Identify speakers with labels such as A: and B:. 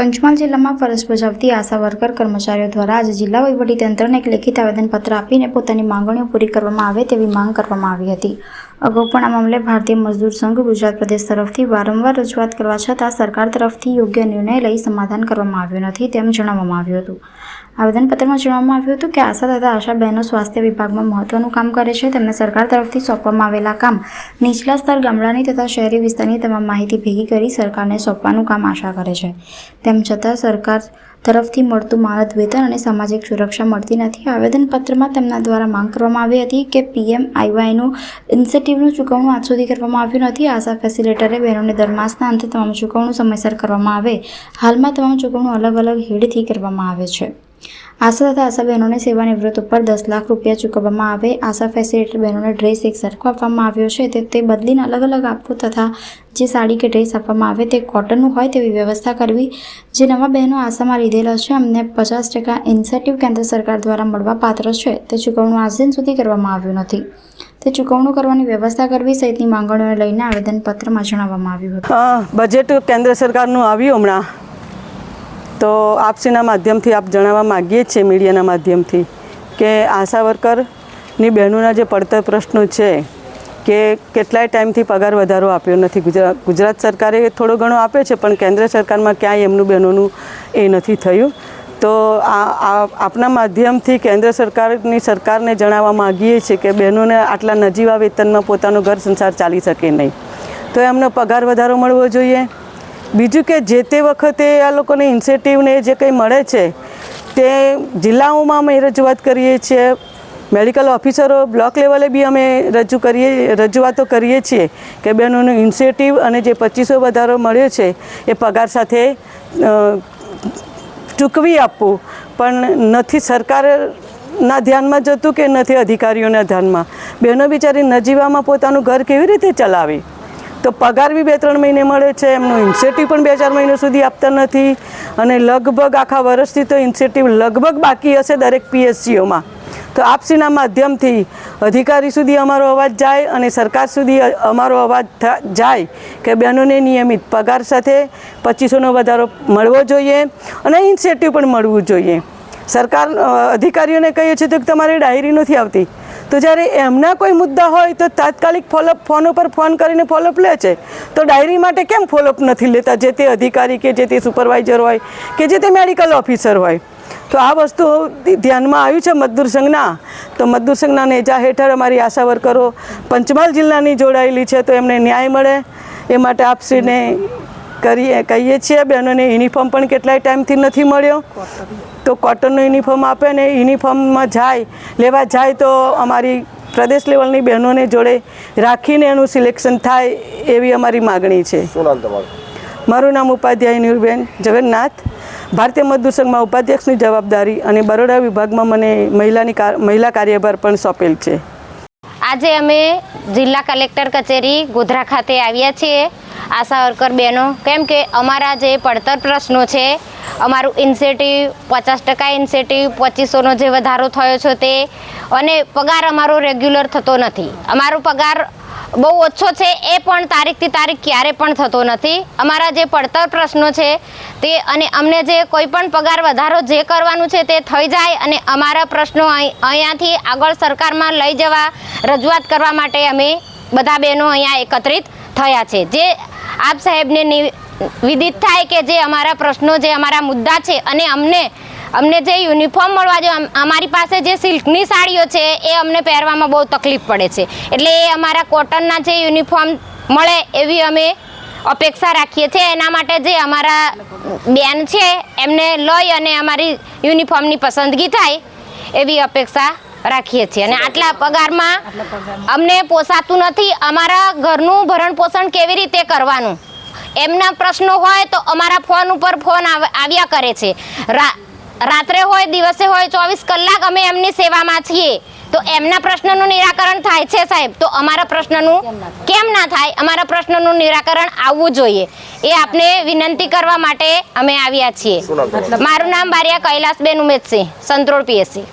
A: પંચમહાલ જિલ્લામાં ફરજ બજાવતી આશા વર્કર કર્મચારીઓ દ્વારા આજે જિલ્લા વહીવટીતંત્રને એક લેખિત આવેદનપત્ર આપીને પોતાની માંગણીઓ પૂરી કરવામાં આવે તેવી માંગ કરવામાં આવી હતી. અગાઉ પણ આ મામલે ભારતીય મજદૂર સંઘ ગુજરાત પ્રદેશ તરફથી વારંવાર રજૂઆત કરવા છતાં સરકાર તરફથી યોગ્ય નિર્ણય લઈ સમાધાન કરવામાં આવ્યું નથી તેમ જણાવવામાં આવ્યું હતું. આવેદનપત્રમાં જણાવવામાં આવ્યું હતું કે આશા તથા આશા બહેનો સ્વાસ્થ્ય વિભાગમાં મહત્વનું કામ કરે છે. તેમને સરકાર તરફથી સોંપવામાં આવેલા કામ નીચલા સ્તર ગામડાની તથા શહેરી વિસ્તારની તમામ માહિતી ભેગી કરી સરકારને સોંપવાનું કામ આશા કરે છે. તેમ છતાં સરકાર તરફથી મળતું માનદ વેતન અને સામાજિક સુરક્ષા મળતી નથી. આવેદનપત્રમાં તેમના દ્વારા માંગ કરવામાં આવી હતી કે પીએમ આઈવાયનું ઇન્સેન્ટિવનું ચૂકવણું આજ સુધી કરવામાં આવ્યું નથી. આશા ફેસિલેટરે બહેનોને દર માસના અંતે તમામ ચૂકવણું સમયસર કરવામાં આવે. હાલમાં તમામ ચૂકવણું અલગ અલગ હેડથી કરવામાં આવે છે. આશા તથા આશા બહેનોને સેવા નિવૃત્ત ઉપર દસ લાખ રૂપિયા ચૂકવવામાં આવે. આશા ફેસિલિટર બહેનોને ડ્રેસ એક સરખો આપવામાં આવ્યો છે. તે બદલીને અલગ અલગ આપવું તથા જે સાડી કે ડ્રેસ આપવામાં આવે તે કોટનનું હોય તેવી વ્યવસ્થા કરવી. જે નવા બહેનો આશામાં લીધેલા છે, અમને પચાસ ટકા ઇન્સેન્ટિવ કેન્દ્ર સરકાર દ્વારા મળવા પાત્ર છે. તે ચૂકવણું આજ દિન સુધી કરવામાં આવ્યું નથી. તે ચૂકવણું કરવાની વ્યવસ્થા કરવી સહિતની માંગણીઓને લઈને આવેદનપત્રમાં જણાવવામાં આવ્યું હતું.
B: બજેટ કેન્દ્ર સરકારનું આવ્યું હમણાં. તો આપસીના માધ્યમથી આપ જણાવવા માગીએ છીએ મીડિયાના માધ્યમથી કે આશા વર્કરની બહેનોના જે પડતર પ્રશ્નો છે કે કેટલાય ટાઈમથી પગાર વધારો આપ્યો નથી. ગુજરાત ગુજરાત સરકારે થોડો ઘણો આપ્યો છે, પણ કેન્દ્ર સરકારમાં ક્યાંય એમનું બહેનોનું એ નથી થયું. તો આ, આપના માધ્યમથી કેન્દ્ર સરકારની સરકારને જણાવવા માગીએ છીએ કે બહેનોને આટલા નજીવા વેતનમાં પોતાનું ઘર સંસાર ચાલી શકે નહીં. તો એમનો પગાર વધારો મળવો જોઈએ? બીજું કે જે તે વખતે આ લોકોને ઇન્સેટિવને જે કંઈ મળે છે, તે જિલ્લાઓમાં અમે રજૂઆત કરીએ છીએ. મેડિકલ ઓફિસરો બ્લોક લેવલે બી અમે રજૂ કરીએ, રજૂઆતો કરીએ છીએ કે બહેનોનું ઇન્સેન્ટિવ અને જે પચીસો વધારો મળ્યો છે, એ પગાર સાથે ચૂકવી આપવું. પણ નથી સરકારના ધ્યાનમાં જતું કે નથી અધિકારીઓના ધ્યાનમાં. બહેનો બિચારી નજીવામાં પોતાનું ઘર કેવી રીતે ચલાવે? તો પગાર બી બે ત્રણ મહિને મળે છે, એમનું ઇન્સેન્ટિવ પણ બે ચાર મહિના સુધી આપતા નથી. અને લગભગ આખા વર્ષથી તો ઇન્સેન્ટિવ લગભગ બાકી હશે દરેક પીએસસીઓમાં તો આપસીના માધ્યમથી અધિકારી સુધી અમારો અવાજ જાય અને સરકાર સુધી અમારો અવાજ જાય કે બહેનોને નિયમિત પગાર સાથે પચીસોનો વધારો મળવો જોઈએ અને ઇન્સેન્ટિવ પણ મળવું જોઈએ. સરકાર અધિકારીઓને કહીએ છીએ તો તમારી ડાયરી નથી આવતી. તો જ્યારે એમના કોઈ મુદ્દા હોય તો તાત્કાલિક ફોલોઅપ ફોન ઉપર ફોન કરીને ફોલોઅપ લે છે. તો ડાયરી માટે કેમ ફોલોઅપ નથી લેતા? જે તે અધિકારી કે જે તે સુપરવાઇઝર હોય કે જે તે મેડિકલ ઓફિસર હોય. તો આ વસ્તુ ધ્યાનમાં આવ્યું છે મજદૂર સંઘના. તો મજદૂર સંઘના નેજા હેઠળ અમારી આશા વર્કરો પંચમહાલ જિલ્લાની જોડાયેલી છે, તો એમને ન્યાય મળે. એ માટે આપશ્રીને કરીએ કહીએ છીએ બહેનોને યુનિફોર્મ પણ કેટલાય ટાઈમથી નથી મળ્યો. તો કોટનનો યુનિફોર્મ આપે ને યુનિફોર્મમાં જાય લેવા જાય તો અમારી પ્રદેશ લેવલની બહેનોને જોડે રાખીને એનું સિલેક્શન થાય એવી અમારી માગણી છે. મારું નામ ઉપાધ્યાય નીરુબેન જગન્નાથ. ભારતીય મજદૂર સંઘમાં ઉપાધ્યક્ષની જવાબદારી અને બરોડા વિભાગમાં મને મહિલાની મહિલા કાર્યભાર પણ સોંપેલ છે.
C: આજે અમે જિલ્લા કલેક્ટર કચેરી ગોધરા ખાતે આવ્યા છીએ. આશા વર્કર બહેનો કેમ કે અમારા જે પડતર પ્રશ્નો છે, અમારું ઇન્સેટિવ પચાસ ટકા ઇન્સેટિવ પચીસોનો જે વધારો થયો છે તે, અને પગાર અમારો રેગ્યુલર થતો નથી. અમારો પગાર બહુ ઓછો છે, એ પણ તારીખથી તારીખ ક્યારે પણ થતો નથી. અમારા જે પડતર પ્રશ્નો છે તે, અને અમને જે કોઈ પણ પગાર વધારો જે કરવાનું છે તે થઈ જાય, અને અમારા પ્રશ્નો અહીં- અહીંયાથી આગળ સરકારમાં લઈ જવા રજૂઆત કરવા માટે અમે બધા બહેનો અહીંયા એકત્રિત થયા છે. જે આપ સાહેબને વિદિત થાય કે જે અમારા પ્રશ્નો જે અમારા મુદ્દા છે, અને અમને અમને જે યુનિફોર્મ મળવા જોઈએ અમારી પાસે જે સિલ્કની સાડીઓ છે, એ અમને પહેરવામાં બહુ તકલીફ પડે છે. એટલે એ અમારા કોટનના જે યુનિફોર્મ મળે એવી અમે અપેક્ષા રાખીએ છીએ. એના માટે જે અમારા બેન છે, એમને લઈ અને અમારી યુનિફોર્મની પસંદગી થાય એવી અપેક્ષા રાખીએ છીએ. અને આટલા પગારમાં અમને પોસાતું નથી. અમારા ઘરનું ભરણ પોષણ કેવી રીતે કરવાનું? એમના પ્રશ્નો હોય તો અમારા ફોન ઉપર ફોન આવ- આવ્યા કરે છે. રા- રાત્રે હોય દિવસે હોય ચોવીસ કલાક અમે એમની સેવામાં છીએ. તો એમના પ્રશ્નનું નિરાકરણ થાય છે સાહેબ? તો અમારા પ્રશ્નનું કેમ ના થાય? અમારા પ્રશ્નનું નિરાકરણ આવવું જોઈએ. એ આપને વિનંતી કરવા માટે અમે આવ્યા છીએ. મારું નામ બારિયા કૈલાસબેન ઉમેદસિંહ સંત્રોળ પીએસસી.